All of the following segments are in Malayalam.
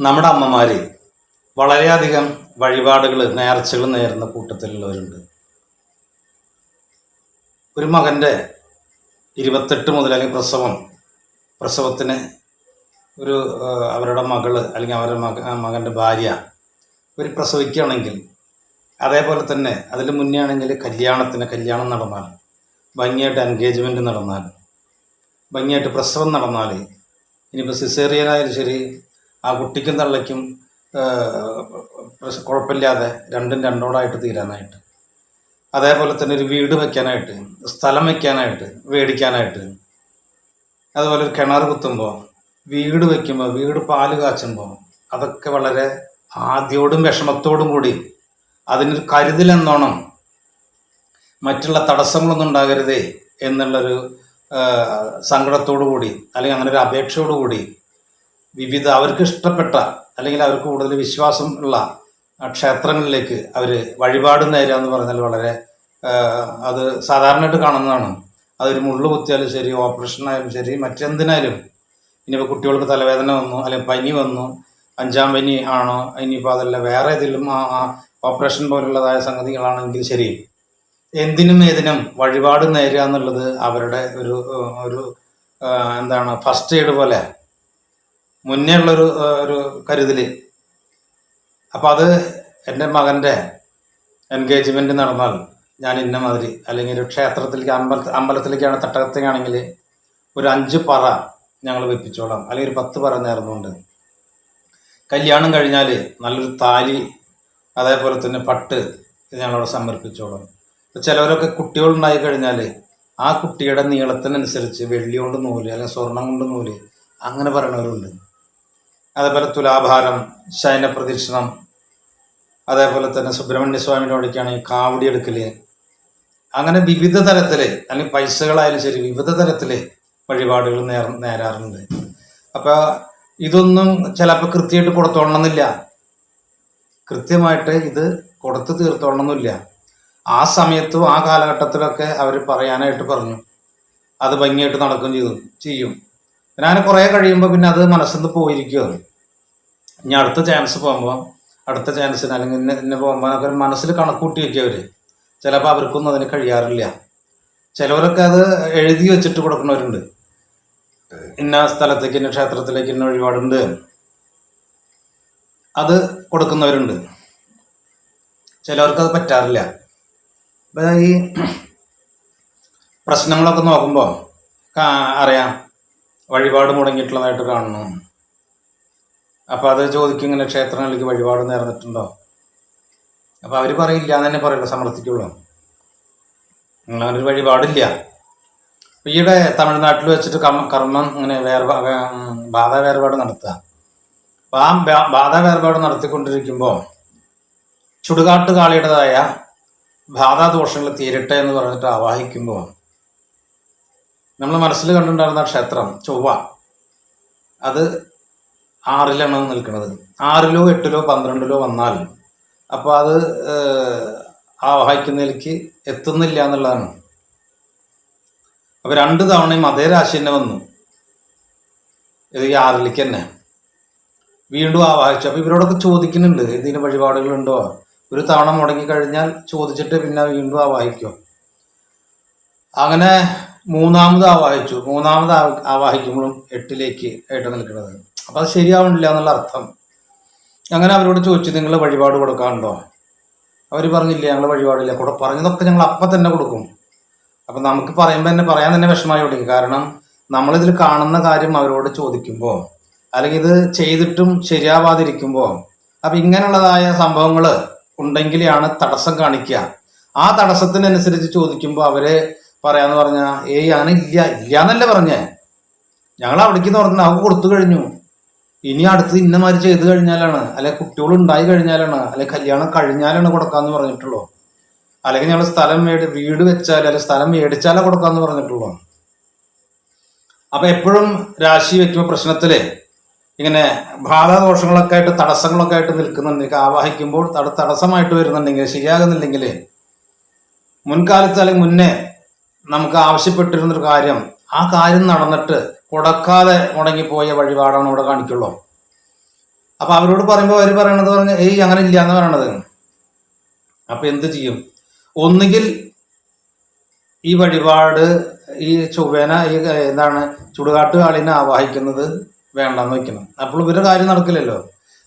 നമ്മുടെ അമ്മമാർ വളരെയധികം വഴിപാടുകൾ നേർച്ചകൾ നേരുന്ന കൂട്ടത്തിലുള്ളവരുണ്ട്. ഒരു മകന്റെ ഇരുപത്തെട്ട് മുതൽ അല്ലെങ്കിൽ പ്രസവം പ്രസവത്തിന് ഒരു അവരുടെ മകൾ അല്ലെങ്കിൽ അവരുടെ മക മകന്റെ ഭാര്യ ഒരു പ്രസവിക്കുകയാണെങ്കിൽ അതേപോലെ തന്നെ അതിന് മുന്നേ ആണെങ്കിൽ കല്യാണത്തിന് കല്യാണം നടന്നാൽ ഭംഗിയായിട്ട് എൻഗേജ്മെന്റ് നടന്നാൽ ഭംഗിയായിട്ട് പ്രസവം നടന്നാൽ ഇനിയിപ്പോൾ സിസേറിയനായാലും ശരി ആ കുട്ടിക്കും തള്ളയ്ക്കും കുഴപ്പമില്ലാതെ രണ്ടും രണ്ടോടായിട്ട് തീരാനായിട്ട്. അതേപോലെ തന്നെ ഒരു വീട് വയ്ക്കാനായിട്ട് സ്ഥലം വയ്ക്കാനായിട്ട് മേടിക്കാനായിട്ട് അതുപോലെ ഒരു കിണർ കുത്തുമ്പോൾ വീട് വയ്ക്കുമ്പോൾ വീട് പാൽ കാച്ചുമ്പോൾ അതൊക്കെ വളരെ ആദ്യോടും വിഷമത്തോടും കൂടി അതിനൊരു കരുതലെന്നോണം മറ്റുള്ള തടസ്സങ്ങളൊന്നും ഉണ്ടാകരുതേ എന്നുള്ളൊരു സങ്കടത്തോടു കൂടി അല്ലെങ്കിൽ അങ്ങനെ ഒരു അപേക്ഷയോടു കൂടി വിവിധ അവർക്ക് ഇഷ്ടപ്പെട്ട അല്ലെങ്കിൽ അവർക്ക് കൂടുതൽ വിശ്വാസം ഉള്ള ക്ഷേത്രങ്ങളിലേക്ക് അവർ വഴിപാട് നേരുക എന്ന് പറഞ്ഞാൽ വളരെ അത് സാധാരണയായിട്ട് കാണുന്നതാണ്. അതൊരു മുള്ളു കുത്തിയാലും ശരി ഓപ്പറേഷൻ ആയാലും ശരി മറ്റെന്തിനായാലും. ഇനിയിപ്പോൾ കുട്ടികൾക്ക് തലവേദന വന്നു അല്ലെങ്കിൽ പനി വന്നു അഞ്ചാം പനി ആണോ ഇനിയിപ്പോൾ അതല്ല വേറെ ഏതെങ്കിലും ഓപ്പറേഷൻ പോലുള്ളതായ സംഗതികളാണെങ്കിൽ ശരി. എന്തിനും ഏതിനും വഴിപാട് നേരുക എന്നുള്ളത് അവരുടെ ഒരു ഒരു എന്താണ് ഫസ്റ്റ് എയ്ഡ് പോലെ മുന്നേ ഉള്ളൊരു ഒരു കരുതൽ. അപ്പം അത് എന്റെ മകന്റെ എൻഗേജ്മെന്റ് നടന്നാൽ ഞാൻ ഇന്ന മാതിരി അല്ലെങ്കിൽ ഒരു ക്ഷേത്രത്തിലേക്ക് അമ്പല അമ്പലത്തിലേക്കാണ് തട്ടകത്തേക്കാണെങ്കിൽ ഒരു അഞ്ച് പറ ഞങ്ങൾ വെപ്പിച്ചോളാം. അല്ലെങ്കിൽ ഒരു പത്ത് പറ നേർന്നുകൊണ്ട്. കല്യാണം കഴിഞ്ഞാൽ നല്ലൊരു താലി അതേപോലെ തന്നെ പട്ട് ഇത് ഞങ്ങളവിടെ സമർപ്പിച്ചോളാം. ഇപ്പം ചിലവരൊക്കെ കുട്ടികളുണ്ടായി കഴിഞ്ഞാൽ ആ കുട്ടിയുടെ നീളത്തിനനുസരിച്ച് വെള്ളി കൊണ്ട് നൂൽ അല്ലെങ്കിൽ സ്വർണം കൊണ്ട് നൂൽ അങ്ങനെ പറയണവരുണ്ട്. അതേപോലെ തുലാഭാരം ശയന പ്രദക്ഷിണം അതേപോലെ തന്നെ സുബ്രഹ്മണ്യ സ്വാമിയുടെ കാവടി എടുക്കൽ. അങ്ങനെ വിവിധ തരത്തിൽ അല്ലെങ്കിൽ പൈസകളായാലും ശരി വിവിധ തരത്തിൽ വഴിപാടുകൾ നേർ നേരാറുണ്ട്. അപ്പോൾ ഇതൊന്നും ചിലപ്പോൾ കൃത്യമായിട്ട് കൊടുത്തോളണമെന്നില്ല. കൃത്യമായിട്ട് ഇത് കൊടുത്തു തീർത്തോളണമെന്നില്ല. ആ സമയത്തും ആ കാലഘട്ടത്തിലൊക്കെ അവർ പറയാനായിട്ട് പറഞ്ഞു. അത് ഭംഗിയായിട്ട് നടക്കുകയും ചെയ്തു ചെയ്യും. ഞാൻ അങ്ങനെ കുറേ കഴിയുമ്പോൾ പിന്നെ അത് മനസ്സിൽ നിന്ന് പോയിരിക്കുമോ ഇനി അടുത്ത ചാൻസ് പോകുമ്പോൾ അടുത്ത ചാൻസിന് അല്ലെങ്കിൽ ഇന്ന ഇന്ന പോകുമ്പോൾ അവർ മനസ്സിൽ കണക്കൂട്ടി വയ്ക്കുക അവർ ചിലപ്പോൾ അവർക്കൊന്നും അതിന് കഴിയാറില്ല. ചിലവരൊക്കെ അത് എഴുതി വെച്ചിട്ട് കൊടുക്കുന്നവരുണ്ട്. ഇന്ന സ്ഥലത്തേക്ക് ഇന്ന ക്ഷേത്രത്തിലേക്ക് ഇന്ന വഴിപാടുണ്ട്. അത് കൊടുക്കുന്നവരുണ്ട്. ചിലവർക്ക് അത് പറ്റാറില്ല. അപ്പം ഈ പ്രശ്നങ്ങളൊക്കെ നോക്കുമ്പോൾ അറിയാം വഴിപാട് മുടങ്ങിയിട്ടുള്ളതായിട്ട് കാണുന്നു അപ്പോൾ അത് ചോദിക്കും ഇങ്ങനെ ക്ഷേത്രങ്ങളിലേക്ക് വഴിപാട് നേർന്നിട്ടുണ്ടോ? അപ്പോൾ അവർ പറയില്ല എന്ന് തന്നെ പറയുള്ളൂ സമർത്ഥിക്കുള്ളൂ. നിങ്ങളൊരു വഴിപാടില്ല. ഈയിടെ തമിഴ്നാട്ടിൽ വെച്ചിട്ട് കർമ്മ ഇങ്ങനെ വേർപാ ബാധ വേർപാട് നടത്തുക. അപ്പോൾ ആ ബാധ വേർപാട് നടത്തിക്കൊണ്ടിരിക്കുമ്പോൾ ചുടുകാട്ട് കാളിയുടേതായ ബാധാദോഷങ്ങൾ തീരട്ടെ എന്ന് പറഞ്ഞിട്ട് ആവാഹിക്കുമ്പോൾ നമ്മൾ മനസ്സിൽ കണ്ടിട്ടുണ്ടായിരുന്ന ക്ഷേത്രം ചൊവ്വ അത് ആറിലാണ് നിൽക്കുന്നത്. ആറിലോ എട്ടിലോ പന്ത്രണ്ടിലോ വന്നാൽ അപ്പോൾ അത് ആ വഹിക്കുന്നതിലേക്ക് എത്തുന്നില്ല എന്നുള്ളതാണ്. അപ്പോൾ രണ്ട് തവണയും അതേ രാശി തന്നെ വന്നു. ഇത് ഈ ആറിലേക്ക് തന്നെ. വീണ്ടും ആവാഹിച്ചു. അപ്പോൾ ഇവരോടൊക്കെ ചോദിക്കുന്നുണ്ട് ഇതിന് വഴിപാടുകളുണ്ടോ? ഒരു തവണ മുടങ്ങി കഴിഞ്ഞാൽ ചോദിച്ചിട്ട് പിന്നെ വീണ്ടും ആവാഹിക്കും? അങ്ങനെ മൂന്നാമത് ആവാഹിച്ചു. മൂന്നാമത് ആവ- ആവാഹിക്കുമ്പോഴും എട്ടിലേക്ക് ആയിട്ട് നിൽക്കുന്നത്. അപ്പം അത് ശരിയാവണില്ല എന്നുള്ള അർത്ഥം. അങ്ങനെ അവരോട് ചോദിച്ചു നിങ്ങൾ വഴിപാട് കൊടുക്കാറുണ്ടോ? അവർ പറഞ്ഞില്ല ഞങ്ങൾ വഴിപാടില്ല. കൂടെ പറഞ്ഞതൊക്കെ ഞങ്ങൾ അപ്പം തന്നെ കൊടുക്കും. അപ്പം നമുക്ക് പറയുമ്പോൾ തന്നെ പറയാൻ തന്നെ വിഷമമായി തുടങ്ങി. കാരണം നമ്മളിതിൽ കാണുന്ന കാര്യം അവരോട് ചോദിക്കുമ്പോൾ അല്ലെങ്കിൽ ഇത് ചെയ്തിട്ടും ശരിയാവാതിരിക്കുമ്പോൾ അപ്പം ഇങ്ങനെയുള്ളതായ സംഭവങ്ങൾ ഉണ്ടെങ്കിലാണ് തടസ്സം കാണിക്കുക ആ തടസ്സത്തിനനുസരിച്ച് ചോദിക്കുമ്പോൾ അവർ പറയാന്ന് പറഞ്ഞാൽ ഏയ് അങ്ങനെ ഇല്ല ഇല്ല എന്നല്ലേ പറഞ്ഞേ. ഞങ്ങൾ അവിടേക്ക് തുറന്നു അവർക്ക് കൊടുത്തു കഴിഞ്ഞു. ഇനി അടുത്ത് ഇന്നമാതിരി ചെയ്തു കഴിഞ്ഞാലാണ് അല്ലെ കുട്ടികൾ ഉണ്ടായി കഴിഞ്ഞാലാണ് അല്ലെ കല്യാണം കഴിഞ്ഞാലാണ് കൊടുക്കാന്ന് പറഞ്ഞിട്ടുള്ളൂ. അല്ലെങ്കിൽ ഞങ്ങൾ സ്ഥലം മേടി വീട് വെച്ചാൽ അല്ലെ സ്ഥലം മേടിച്ചാലേ കൊടുക്കാന്ന് പറഞ്ഞിട്ടുള്ളൂ. അപ്പൊ എപ്പോഴും രാശി വെക്കുമ്പോൾ പ്രശ്നത്തിൽ ഇങ്ങനെ ബാധാദോഷങ്ങളൊക്കെ ആയിട്ട് തടസ്സങ്ങളൊക്കെ ആയിട്ട് നിൽക്കുന്നുണ്ടെങ്കിൽ ആവാഹിക്കുമ്പോൾ തട തടസ്സമായിട്ട് വരുന്നുണ്ടെങ്കിൽ ശരിയാകുന്നില്ലെങ്കിൽ മുൻകാലത്ത് അല്ലെങ്കിൽ മുന്നേ നമുക്ക് ആവശ്യപ്പെട്ടിരുന്നൊരു കാര്യം ആ കാര്യം നടന്നിട്ട് കൊടുക്കാതെ മുടങ്ങിപ്പോയ വഴിപാടാണ് ഇവിടെ കാണിക്കുള്ളൂ. അപ്പൊ അവരോട് പറയുമ്പോൾ അവർ പറയണത് പറഞ്ഞ ഏയ് അങ്ങനെ ഇല്ല എന്ന് പറയണത്. അപ്പൊ എന്ത് ചെയ്യും? ഒന്നുകിൽ ഈ വഴിപാട് ഈ ചൊവ്വേന ഈ എന്താണ് ചുടുകാട്ട് കാളിനെ ആവാഹിക്കുന്നത് വേണ്ടെന്ന് വെക്കണം. അപ്പോൾ ഇവരുടെ കാര്യം നടക്കില്ലല്ലോ.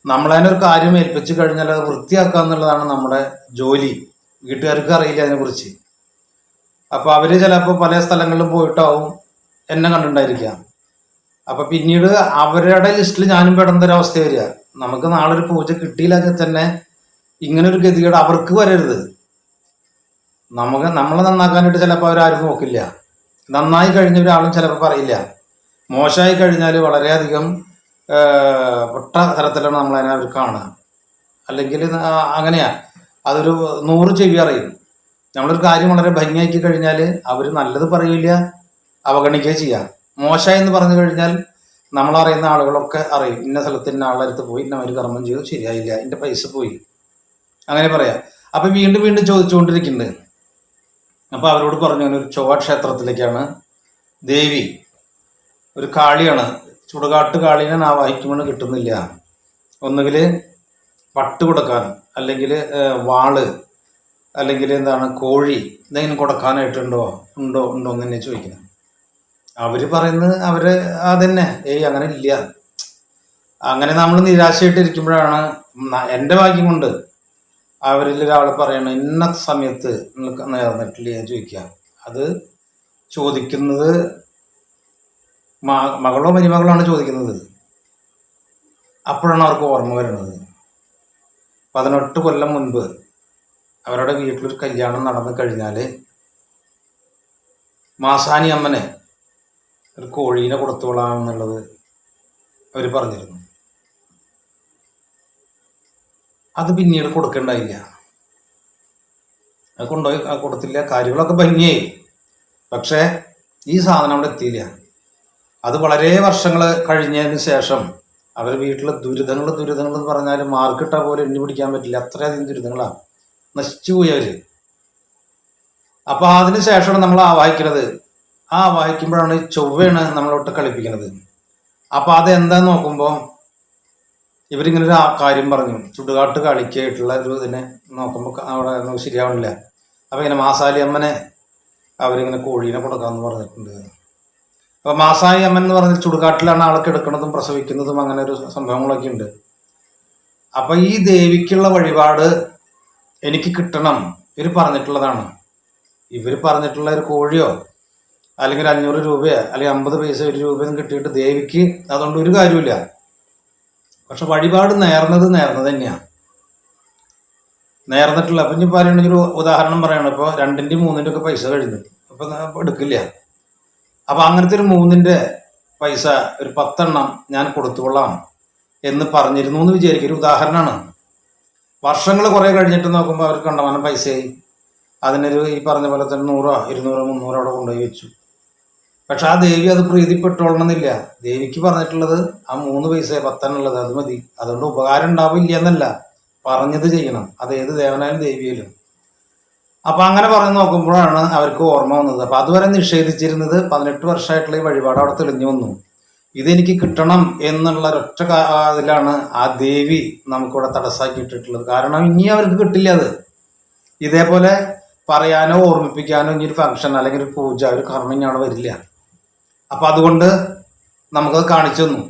നമ്മളതിനെ ഒരു കാര്യം ഏൽപ്പിച്ചു കഴിഞ്ഞാൽ അത് വൃത്തിയാക്കുക എന്നുള്ളതാണ് നമ്മുടെ ജോലി. വീട്ടുകാർക്ക് അറിയില്ല അതിനെക്കുറിച്ച്. അപ്പോൾ അവർ ചിലപ്പോൾ പല സ്ഥലങ്ങളിലും പോയിട്ടാവും എന്നെ കണ്ടിട്ടുണ്ടായിരിക്കാം. അപ്പൊ പിന്നീട് അവരുടെ ലിസ്റ്റിൽ ഞാനും പെടേണ്ട ഒരു അവസ്ഥ വരിക. നമുക്ക് നാളെ ഒരു പൂജ കിട്ടിയില്ലെങ്കിൽ തന്നെ ഇങ്ങനെ ഒരു ഗതികേട് അവർക്ക് വരരുത്. നമുക്ക് നമ്മളെ നന്നാക്കാനായിട്ട് ചിലപ്പോൾ അവരാരും നോക്കില്ല. നന്നായി കഴിഞ്ഞ ഒരാളും ചിലപ്പോൾ പറയില്ല. മോശമായി കഴിഞ്ഞാൽ വളരെയധികം പൊട്ട തരത്തിലാണ് നമ്മളതിനെ അവർ കാണുക. അല്ലെങ്കിൽ അങ്ങനെയാ. അതൊരു നൂറ് ചെവി അറിയും. നമ്മളൊരു കാര്യം വളരെ ഭംഗിയാക്കി കഴിഞ്ഞാൽ അവർ നല്ലത് പറയില്ല അവഗണിക്കുകയും ചെയ്യാം. മോശമായി എന്ന് പറഞ്ഞു കഴിഞ്ഞാൽ നമ്മൾ അറിയുന്ന ആളുകളൊക്കെ അറിയും. ഇന്ന സ്ഥലത്ത് ഇന്ന ആളടുത്ത് പോയി ഇന്ന ഒരു കർമ്മം ചെയ്തു ശരിയായില്ല എന്റെ പൈസ പോയി. അങ്ങനെ പറയാം. അപ്പൊ വീണ്ടും വീണ്ടും ചോദിച്ചുകൊണ്ടിരിക്കുന്നുണ്ട്. അപ്പൊ അവരോട് പറഞ്ഞു "അങ്ങനെ ഒരു ചൊവ്വ ക്ഷേത്രത്തിലേക്കാണ് ദേവി. ഒരു കാളിയാണ്. ചുടുകാട്ട് കാളിനെ ആവാഹിക്കുമ്പോൾ കിട്ടുന്നില്ല. ഒന്നുകിൽ പട്ട് കൊടുക്കാൻ അല്ലെങ്കിൽ വാൾ അല്ലെങ്കിൽ എന്താണ് കോഴി എന്തെങ്കിലും കൊടുക്കാനായിട്ടുണ്ടോ? ഉണ്ടോ? ഉണ്ടോ? എന്ന് തന്നെ ചോദിക്കുന്നത് അവർ പറയുന്നത് അവർ അതന്നെ. ഏയ് അങ്ങനെ ഇല്ല. അങ്ങനെ നമ്മൾ നിരാശയായിട്ട് ഇരിക്കുമ്പോഴാണ് എന്റെ ഭാഗ്യം കൊണ്ട് അവരിൽ ഒരാൾ പറയണ ഇന്ന സമയത്ത് നിങ്ങൾക്ക് നേർന്നിട്ടില്ല? ഞാൻ ചോദിക്കുക അത് ചോദിക്കുന്നത് മകളോ മരുമകളോ ആണ് ചോദിക്കുന്നത്. അപ്പോഴാണ് അവർക്ക് ഓർമ്മ വരുന്നത് പതിനെട്ട് കൊല്ലം മുൻപ് അവരുടെ വീട്ടിലൊരു കല്യാണം നടന്നു കഴിഞ്ഞാൽ മാസാനി അമ്മനെ ഒരു കോഴീനെ കൊടുത്തോളാം എന്നുള്ളത് അവർ പറഞ്ഞിരുന്നു. അത് പിന്നീട് കൊടുക്കണ്ടായില്ല. അത് കൊണ്ടുപോയി കൊടുത്തില്ല. കാര്യങ്ങളൊക്കെ ഭംഗിയായി. പക്ഷേ ഈ സാധനം അവിടെ എത്തിയില്ല. അത് വളരെ വർഷങ്ങൾ കഴിഞ്ഞതിന് ശേഷം അവർ വീട്ടിലെ ദുരിതങ്ങൾ ദുരിതങ്ങൾ എന്ന് പറഞ്ഞാൽ മാർക്കിട്ട പോലെ എണ്ണി പിടിക്കാൻ പറ്റില്ല. അത്രയധികം ദുരിതങ്ങളാണ്. നശിച്ചുപോയി അവർ അപ്പൊ അതിന് ശേഷമാണ് നമ്മൾ ആവാഹിക്കുന്നത്. ആ വായിക്കുമ്പോഴാണ് ചൊവ്വയാണ് നമ്മളോട്ട് കളിപ്പിക്കുന്നത്. അപ്പൊ അതെന്താന്ന് നോക്കുമ്പോ ഇവരിങ്ങനെ ഒരു കാര്യം പറഞ്ഞു. ചുടുകാട്ട് കളിക്കായിട്ടുള്ള ഒരു ഇതിനെ നോക്കുമ്പോൾ അവിടെ ശരിയാവണില്ല. അപ്പൊ ഇങ്ങനെ മാസാലി അമ്മനെ അവരിങ്ങനെ കോഴീനെ കൊടുക്കാന്ന് പറഞ്ഞിട്ടുണ്ട്. അപ്പൊ മാസായി അമ്മൻ എന്ന് പറഞ്ഞ ചുടുകാട്ടിലാണ് ആൾക്ക് എടുക്കുന്നതും പ്രസവിക്കുന്നതും അങ്ങനെ ഒരു സംഭവങ്ങളൊക്കെ ഉണ്ട്. അപ്പൊ ഈ ദേവിക്കുള്ള വഴിപാട് എനിക്ക് കിട്ടണം. ഇവർ പറഞ്ഞിട്ടുള്ളതാണ്. ഇവർ പറഞ്ഞിട്ടുള്ള ഒരു കോഴിയോ അല്ലെങ്കിൽ അഞ്ഞൂറ് രൂപയോ അല്ലെങ്കിൽ അമ്പത് പൈസ ഒരു രൂപയൊന്നും കിട്ടിയിട്ട് ദേവിക്ക് അതുകൊണ്ട് ഒരു കാര്യമില്ല പക്ഷെ വഴിപാട് നേർന്നത് നേർന്നത് തന്നെയാണ് നേർന്നിട്ടില്ല. അപ്പം ഇനി പറയുകയാണെങ്കിൽ ഉദാഹരണം പറയണം. ഇപ്പോൾ രണ്ടിന്റെ മൂന്നിന്റെ ഒക്കെ പൈസ കഴിഞ്ഞു. അപ്പം എടുക്കില്ല. അപ്പം അങ്ങനത്തെ ഒരു മൂന്നിന്റെ പൈസ ഒരു പത്തെണ്ണം ഞാൻ കൊടുത്തുകൊള്ളാം എന്ന് പറഞ്ഞിരുന്നു എന്ന് വിചാരിക്കും. ഒരു ഉദാഹരണമാണ്. വർഷങ്ങൾ കുറേ കഴിഞ്ഞിട്ട് നോക്കുമ്പോൾ അവർക്ക് കണ്ടമാനം പൈസയായി. അതിനൊരു ഈ പറഞ്ഞ പോലെ തന്നെ നൂറോ ഇരുന്നൂറോ മുന്നൂറോ അവിടെ കൊണ്ടുപോയി വെച്ചു. പക്ഷെ ആ ദേവി അത് പ്രീതിപ്പെട്ടോളണമെന്നില്ല ദേവിക്ക് പറഞ്ഞിട്ടുള്ളത് ആ മൂന്ന് പൈസ പത്താനുള്ളത് അത് മതി. അതുകൊണ്ട് ഉപകാരം ഉണ്ടാവില്ല എന്നല്ല പറഞ്ഞത് ചെയ്യണം. അത് ഏത് ദേവനായാലും ദേവിയായാലും. അപ്പൊ അങ്ങനെ പറഞ്ഞു നോക്കുമ്പോഴാണ് അവർക്ക് ഓർമ്മ വന്നത്. അപ്പൊ അതുവരെ നിഷേധിച്ചിരുന്നത് പതിനെട്ട് വർഷമായിട്ടുള്ള ഈ വഴിപാട് അവിടെ തെളിഞ്ഞു വന്നു. ഇതെനിക്ക് കിട്ടണം എന്നുള്ള ആ ഇതിലാണ് ആ ദേവി നമുക്കിവിടെ തടസ്സാക്കിയിട്ടിട്ടുള്ളത്. കാരണം ഇനി അവർക്ക് കിട്ടില്ല അത്. ഇതേപോലെ പറയാനോ ഓർമ്മിപ്പിക്കാനോ ഇനി ഒരു ഫംഗ്ഷൻ അല്ലെങ്കിൽ ഒരു പൂജ ഒരു കർമ്മം ഞാൻ വരില്ല. അപ്പൊ അതുകൊണ്ട് നമുക്കത് കാണിച്ചു തന്നു.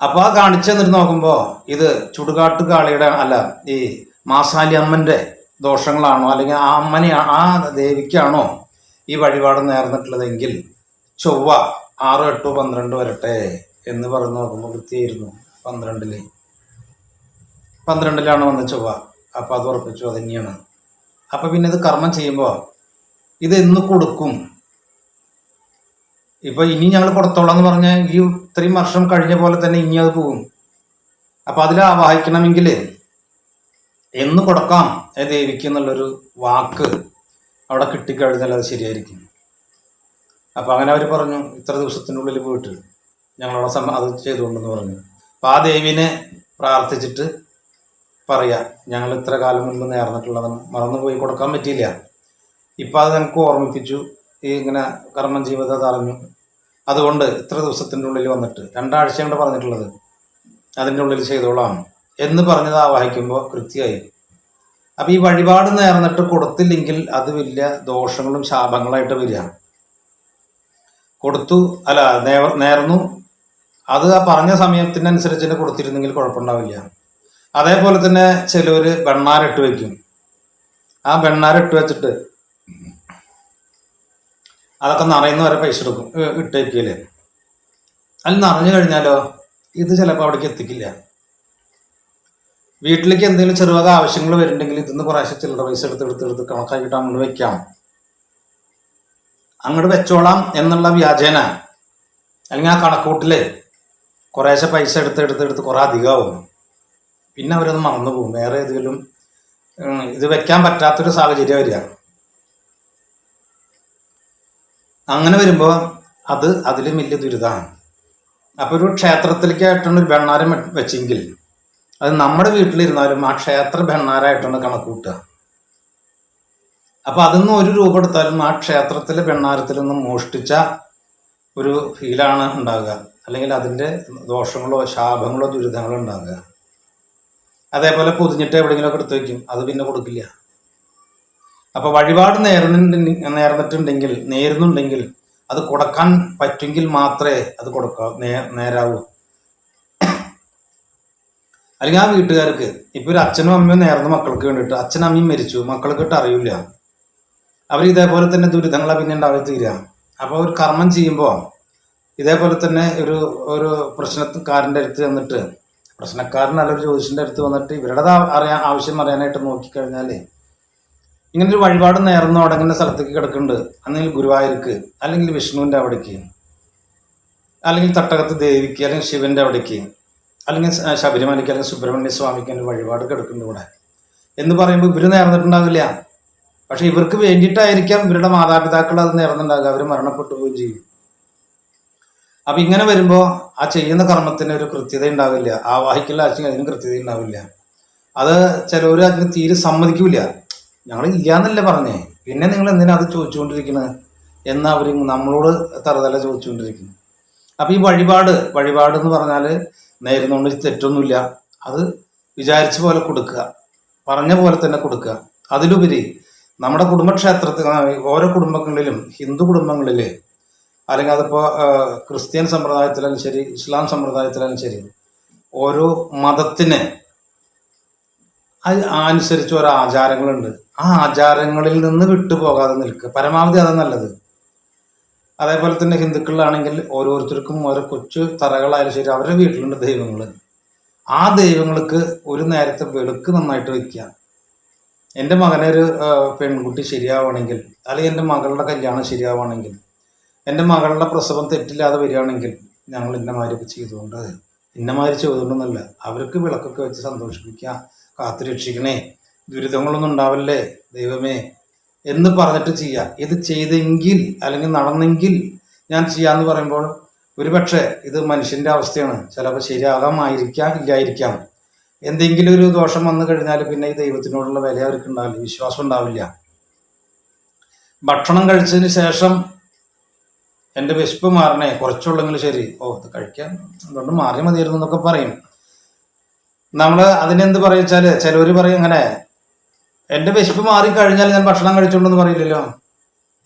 അപ്പൊ ആ കാണിച്ചു തന്നിട്ട് നോക്കുമ്പോ ഇത് ചുടുകാട്ട് കാളിയുടെ അല്ല ഈ മാസാലി അമ്മന്റെ ദോഷങ്ങളാണോ അല്ലെങ്കിൽ ആ അമ്മനെ ആ ദേവിക്കാണോ ഈ വഴിപാട് നേർന്നിട്ടുള്ളതെങ്കിൽ ചൊവ്വ ആറ് എട്ടോ പന്ത്രണ്ട് വരട്ടെ എന്ന് പറഞ്ഞു നോക്കുമ്പോൾ വൃത്തിയായിരുന്നു പന്ത്രണ്ടിൽ. പന്ത്രണ്ടിലാണ് വന്ന ചൊവ്വ. അപ്പൊ അത് ഉറപ്പിച്ചു അത് തന്നെയാണ്. അപ്പൊ പിന്നെ ഇത് കർമ്മം ചെയ്യുമ്പോൾ ഇത് എന്ന് കൊടുക്കും? ഇപ്പൊ ഇനി ഞങ്ങൾ കൊടുത്തോളാം എന്ന് പറഞ്ഞ ഈ ഇത്രയും വർഷം കഴിഞ്ഞ പോലെ തന്നെ ഇനി അത് പോകും. അപ്പൊ അതിൽ ആവാഹിക്കണമെങ്കിൽ എന്ന് കൊടുക്കാം ഏ ദേവിക്ക് എന്നുള്ളൊരു വാക്ക് അവിടെ കിട്ടിക്കഴിഞ്ഞാൽ അത് ശരിയായിരിക്കും. അപ്പൊ അങ്ങനെ അവർ പറഞ്ഞു ഇത്ര ദിവസത്തിനുള്ളിൽ പോയിട്ട് ഞങ്ങളവിടെ സമ അത് ചെയ്തുകൊണ്ടെന്ന് പറഞ്ഞു. അപ്പൊ ആ ദേവിനെ പ്രാർത്ഥിച്ചിട്ട് പറയാ ഞങ്ങൾ ഇത്ര കാലം മുൻപ് നേർന്നിട്ടുള്ളത് മറന്നുപോയി കൊടുക്കാൻ പറ്റിയില്ല. ഇപ്പൊ അത് ഞങ്ങൾക്ക് ഓർമ്മിപ്പിച്ചു ഈ ഇങ്ങനെ കർമ്മം ജീവിതം അറിഞ്ഞു അതുകൊണ്ട് ഇത്ര ദിവസത്തിന്റെ ഉള്ളിൽ വന്നിട്ട് രണ്ടാഴ്ച കൊണ്ട് പറഞ്ഞിട്ടുള്ളത്. അതിന്റെ ഉള്ളിൽ ചെയ്തോളാം എന്ന് പറഞ്ഞത് ആവാഹിക്കുമ്പോൾ കൃത്യമായി. അപ്പം ഈ വഴിപാട് നേർന്നിട്ട് കൊടുത്തില്ലെങ്കിൽ അത് വലിയ ദോഷങ്ങളും ശാപങ്ങളായിട്ട് വരിക. കൊടുത്തു അല്ല നേർ- നേർന്നു. അത് ആ പറഞ്ഞ സമയത്തിനനുസരിച്ച് തന്നെ കൊടുത്തിരുന്നെങ്കിൽ കുഴപ്പമുണ്ടാവില്ല. അതേപോലെ തന്നെ ചിലവർ വെണ്ണാരിട്ട് വയ്ക്കും ആ വെണ്ണാരിട്ട് വെച്ചിട്ട് അതൊക്കെ നിറയുന്ന വരെ പൈസ എടുക്കും ഇട്ടേക്കില്ലേ. അതിൽ നിറഞ്ഞു കഴിഞ്ഞാലോ? ഇത് ചിലപ്പോൾ അവിടേക്ക് എത്തിക്കില്ല. വീട്ടിലേക്ക് എന്തെങ്കിലും ചെറുവക ആവശ്യങ്ങൾ വരുന്നുണ്ടെങ്കിൽ ഇതിന്ന് കുറേശ്ശെ ചില്ലറ പൈസ എടുത്ത് എടുത്ത് എടുത്ത് കണക്കാക്കിയിട്ട് അങ്ങോട്ട് വെക്കാം. അങ്ങോട്ട് വെച്ചോളാം എന്നുള്ള വ്യാജേന. അല്ലെങ്കിൽ ആ കണക്കൂട്ടിൽ കുറേശ്ശെ പൈസ എടുത്ത് എടുത്ത് എടുത്ത് കുറെ അധികമാവും. പിന്നെ അവരത് മറന്നു പോകും. വേറെ ഏതെങ്കിലും ഇത് വെക്കാൻ പറ്റാത്തൊരു സാഹചര്യം വരിക. അങ്ങനെ വരുമ്പോൾ അത് അതിലും വലിയ ദുരിതമാണ് അപ്പോൾ ഒരു ക്ഷേത്രത്തിലേക്കായിട്ടാണ് ഒരു ഭണ്ണാരം വെച്ചെങ്കിൽ അത് നമ്മുടെ വീട്ടിലിരുന്നാലും ആ ക്ഷേത്ര ഭണ്ണാരായിട്ടാണ് കണക്ക് കൂട്ടുക അപ്പോൾ അതിന്ന് ഒരു രൂപ എടുത്താലും ആ ക്ഷേത്രത്തിലെ ഭണ്ണാരത്തിൽ നിന്ന് മോഷ്ടിച്ച ഒരു ഫീലാണ് ഉണ്ടാകുക. അല്ലെങ്കിൽ അതിന്റെ ദോഷങ്ങളോ ശാപങ്ങളോ ദുരിതങ്ങളോ ഉണ്ടാകുക. അതേപോലെ പൊതിഞ്ഞിട്ട് എവിടെയെങ്കിലുമൊക്കെ എടുത്തു വയ്ക്കും. അത് പിന്നെ കൊടുക്കില്ല. അപ്പൊ വഴിപാട് നേർന്നിട്ടുണ്ടെങ്കിൽ നേർന്നിട്ടുണ്ടെങ്കിൽ നേരുന്നുണ്ടെങ്കിൽ അത് കൊടുക്കാൻ പറ്റുമെങ്കിൽ മാത്രമേ അത് കൊടുക്ക നേരാവൂ. അല്ലെങ്കിൽ ആ വീട്ടുകാർക്ക് ഇപ്പൊ ഒരു അച്ഛനും അമ്മയും നേർന്ന മക്കൾക്ക് വേണ്ടിയിട്ട് അച്ഛനും അമ്മയും മരിച്ചു മക്കൾക്കിട്ട് അറിയില്ല. അവർ ഇതേപോലെ തന്നെ ദുരിതങ്ങളെ പിന്നെ ഉണ്ടാവി തീരുക അപ്പോൾ ഒരു കർമ്മം ചെയ്യുമ്പോൾ ഇതേപോലെ തന്നെ ഒരു ഒരു പ്രശ്നക്കാരന്റെ അടുത്ത് വന്നിട്ട് പ്രശ്നക്കാരനല്ല ഒരു ജ്യോതിഷന്റെ അടുത്ത് വന്നിട്ട് ഇവരുടെ അറിയാൻ ആവശ്യം അറിയാനായിട്ട് നോക്കിക്കഴിഞ്ഞാൽ ഇങ്ങനെ ഒരു വഴിപാട് നേർന്ന് അടങ്ങുന്ന സ്ഥലത്തേക്ക് കിടക്കുന്നുണ്ട്. അല്ലെങ്കിൽ ഗുരുവായൂർക്ക് അല്ലെങ്കിൽ വിഷ്ണുവിന്റെ അവിടേക്ക് അല്ലെങ്കിൽ തട്ടകത്ത് ദേവിക്ക് അല്ലെങ്കിൽ ശിവന്റെ അവിടേക്ക് അല്ലെങ്കിൽ ശബരിമലയ്ക്ക് അല്ലെങ്കിൽ സുബ്രഹ്മണ്യ സ്വാമിക്ക് ഒരു വഴിപാട് കിടക്കുന്നുണ്ട് ഇവിടെ. എന്ന് പറയുമ്പോൾ ഇവർ നേർന്നിട്ടുണ്ടാവില്ല. പക്ഷെ ഇവർക്ക് വേണ്ടിയിട്ടായിരിക്കാം ഇവരുടെ മാതാപിതാക്കൾ അത് നേർന്നുണ്ടാകുക അവർ മരണപ്പെട്ടു പോവുകയും ചെയ്യും. അപ്പൊ ഇങ്ങനെ വരുമ്പോൾ ആ ചെയ്യുന്ന കർമ്മത്തിന് ഒരു കൃത്യത ഉണ്ടാവില്ല. ആ വാഹിക്കുള്ള ആശയം അതിന് കൃത്യത ഉണ്ടാവില്ല. അത് ചിലവർ അതിന് തീരെ സമ്മതിക്കൂല. ഞങ്ങൾ ഇല്ലാന്നല്ല പറഞ്ഞേ. പിന്നെ നിങ്ങൾ എന്തിനാ അത് ചോദിച്ചുകൊണ്ടിരിക്കുന്നത് എന്ന് അവർ നമ്മളോട് തറുതല ചോദിച്ചുകൊണ്ടിരിക്കുന്നു. അപ്പോൾ ഈ വഴിപാട് വഴിപാട് എന്ന് പറഞ്ഞാൽ നേരുന്നോണ്ട് തെറ്റൊന്നുമില്ല. അത് വിചാരിച്ച പോലെ കൊടുക്കുക. പറഞ്ഞ പോലെ തന്നെ കൊടുക്കുക. അതിലുപരി നമ്മുടെ കുടുംബക്ഷേത്രത്തിൽ ഓരോ കുടുംബങ്ങളിലും ഹിന്ദു കുടുംബങ്ങളിൽ അല്ലെങ്കിൽ അതിപ്പോൾ ക്രിസ്ത്യൻ സമ്പ്രദായത്തിലായാലും ശരി ഇസ്ലാം സമ്പ്രദായത്തിലായാലും ശരി ഓരോ മതത്തിന് അത് അനുസരിച്ച് ഓരോ ആചാരങ്ങളുണ്ട്. ആ ആചാരങ്ങളിൽ നിന്ന് വിട്ടുപോകാതെ നിൽക്കുക. പരമാവധി അതാണ് നല്ലത്. അതേപോലെ തന്നെ ഹിന്ദുക്കളിലാണെങ്കിൽ ഓരോരുത്തർക്കും ഓരോ കൊച്ചു തറകളായാലും ശരി അവരുടെ വീട്ടിലുണ്ട് ദൈവങ്ങൾ ആ ദൈവങ്ങൾക്ക് ഒരു നേരത്തെ വെളുക്ക് നന്നായിട്ട് വെക്കുക എന്റെ മകനെ ഒരു പെൺകുട്ടി ശരിയാവുകയാണെങ്കിൽ അല്ലെങ്കിൽ എന്റെ മകളുടെ കല്യാണം ശരിയാവുകയാണെങ്കിൽ എന്റെ മകളുടെ പ്രസവം തെറ്റില്ലാതെ വരികയാണെങ്കിൽ ഞങ്ങൾ ഇന്നമാരൊക്കെ ചെയ്തുകൊണ്ട് ഇന്നമാര് ചെയ്തുകൊണ്ടെന്നല്ല അവർക്ക് വിളക്കൊക്കെ വെച്ച് സന്തോഷിപ്പിക്കുക കാത്തു രക്ഷിക്കണേ ദുരിതങ്ങളൊന്നും ഉണ്ടാവല്ലേ? ദൈവമേ എന്ന് പറഞ്ഞിട്ട് ചെയ്യുക ഇത് ചെയ്തെങ്കിൽ അല്ലെങ്കിൽ നടന്നെങ്കിൽ ഞാൻ ചെയ്യാന്ന് പറയുമ്പോൾ ഒരുപക്ഷെ ഇത് മനുഷ്യന്റെ അവസ്ഥയാണ്. ചിലപ്പോൾ ശരിയാകാമായിരിക്കാം ഇല്ലായിരിക്കാം. എന്തെങ്കിലും ഒരു ദോഷം വന്നു കഴിഞ്ഞാൽ പിന്നെ ഈ ദൈവത്തിനോടുള്ള വില അവർക്ക് ഉണ്ടാവില്ല വിശ്വാസം ഉണ്ടാവില്ല. ഭക്ഷണം കഴിച്ചതിന് ശേഷം എന്റെ വിശപ്പ് മാറണേ കുറച്ചുള്ളെങ്കിൽ ശരി. ഓ ഇത് കഴിക്കാൻ അതുകൊണ്ട് മാറി മതിയായിരുന്നു എന്നൊക്കെ പറയും. നമ്മൾ അതിനെന്ത് പറയുവെച്ചാൽ ചിലവര് പറയും അങ്ങനെ എന്റെ വിശപ്പ് മാറി കഴിഞ്ഞാൽ ഞാൻ ഭക്ഷണം കഴിച്ചോണ്ടെന്ന് പറയില്ലല്ലോ.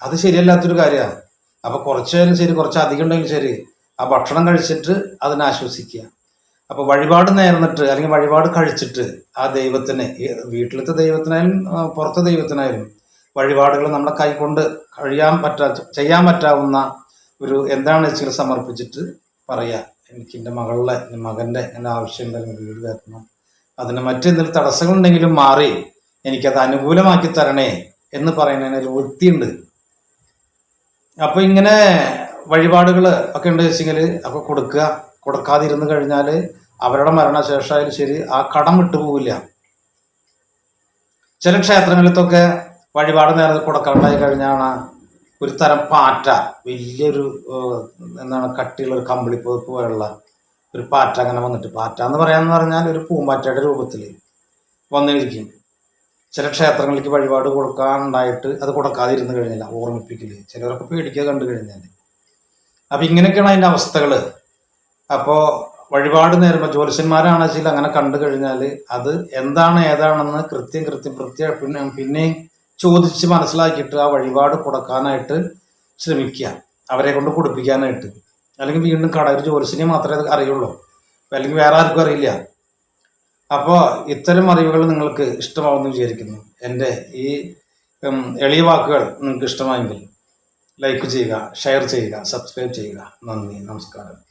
അത് ശരിയല്ലാത്തൊരു കാര്യമാണ് അപ്പോൾ കുറച്ചായാലും ശരി കുറച്ച് അധികം ഉണ്ടെങ്കിലും ശരി. ആ ഭക്ഷണം കഴിച്ചിട്ട് അതിനെ ആശ്വസിക്കുക. അപ്പോൾ വഴിപാട് നേർന്നിട്ട് അല്ലെങ്കിൽ വഴിപാട് കഴിച്ചിട്ട് ആ ദൈവത്തിന് വീട്ടിലത്തെ ദൈവത്തിനായാലും പുറത്തെ ദൈവത്തിനായാലും വഴിപാടുകൾ നമ്മളെ കൈകൊണ്ട് കഴിയാൻ പറ്റാ ചെയ്യാൻ പറ്റാവുന്ന ഒരു എന്താണ് ചില സമർപ്പിച്ചിട്ട് പറയാ. എനിക്ക് എന്റെ മകളുടെ എന്റെ മകന്റെ എന്റെ ആവശ്യം ഉണ്ടെങ്കിൽ വീട് കയറ്റണം. അതിന് മറ്റെന്തെങ്കിലും തടസ്സങ്ങളുണ്ടെങ്കിലും മാറി എനിക്കത് അനുകൂലമാക്കി തരണേ എന്ന് പറയുന്നതിന് ഒരു വൃത്തിയുണ്ട്. അപ്പൊ ഇങ്ങനെ വഴിപാടുകൾ ഒക്കെ ഉണ്ട് വെച്ചെങ്കിൽ അപ്പൊ കൊടുക്കുക. കൊടുക്കാതിരുന്ന് കഴിഞ്ഞാൽ അവരുടെ മരണശേഷമായാലും ശരി ആ കടം വിട്ടുപോകില്ല ചില ക്ഷേത്രങ്ങളിലത്തൊക്കെ വഴിപാട് നേരെ കൊടുക്കാണ്ടായി കഴിഞ്ഞാണ് ഒരു തരം പാറ്റ വലിയൊരു എന്താണ് കട്ടിയുള്ള ഒരു കമ്പിളി പുതപ്പ് പോലുള്ള ഒരു പാറ്റ അങ്ങനെ വന്നിട്ട്. പാറ്റ എന്ന് പറയാന്ന് പറഞ്ഞാൽ ഒരു പൂമ്പാറ്റയുടെ രൂപത്തിൽ വന്നിരിക്കും. ചില ക്ഷേത്രങ്ങളിലേക്ക് വഴിപാട് കൊടുക്കാനുണ്ടായിട്ട് അത് കൊടുക്കാതിരുന്ന് കഴിഞ്ഞില്ല ഓർമ്മിപ്പിക്കൽ. ചിലരൊക്കെ പേടിക്കുക കണ്ടു കഴിഞ്ഞാൽ അപ്പം ഇങ്ങനെയൊക്കെയാണ് അതിന്റെ അവസ്ഥകൾ അപ്പോൾ വഴിപാട് നേരുമ്പോൾ ജ്യോത്സ്യന്മാരാണെങ്കിൽ അങ്ങനെ കണ്ടു കഴിഞ്ഞാൽ അത് എന്താണ് ഏതാണെന്ന് കൃത്യം കൃത്യം കൃത്യം പിന്നെ പിന്നെയും ചോദിച്ച് മനസ്സിലാക്കിയിട്ട് ആ വഴിപാട് കൊടുക്കാനായിട്ട് ശ്രമിക്കുക. അവരെ കൊണ്ട് കൊടുപ്പിക്കാനായിട്ട്. അല്ലെങ്കിൽ വീണ്ടും കട ഒരു ജ്യോത്സ്യനെ മാത്രമേ അറിയുള്ളൂ. അല്ലെങ്കിൽ വേറെ ആർക്കും അറിയില്ല. അപ്പോൾ ഇത്തരം അറിവുകൾ നിങ്ങൾക്ക് ഇഷ്ടമാവുമെന്ന് വിചാരിക്കുന്നു. എന്റെ ഈ എളിയ വാക്കുകൾ നിങ്ങൾക്ക് ഇഷ്ടമായെങ്കിൽ ലൈക്ക് ചെയ്യുക ഷെയർ ചെയ്യുക സബ്സ്ക്രൈബ് ചെയ്യുക. നന്ദി നമസ്കാരം.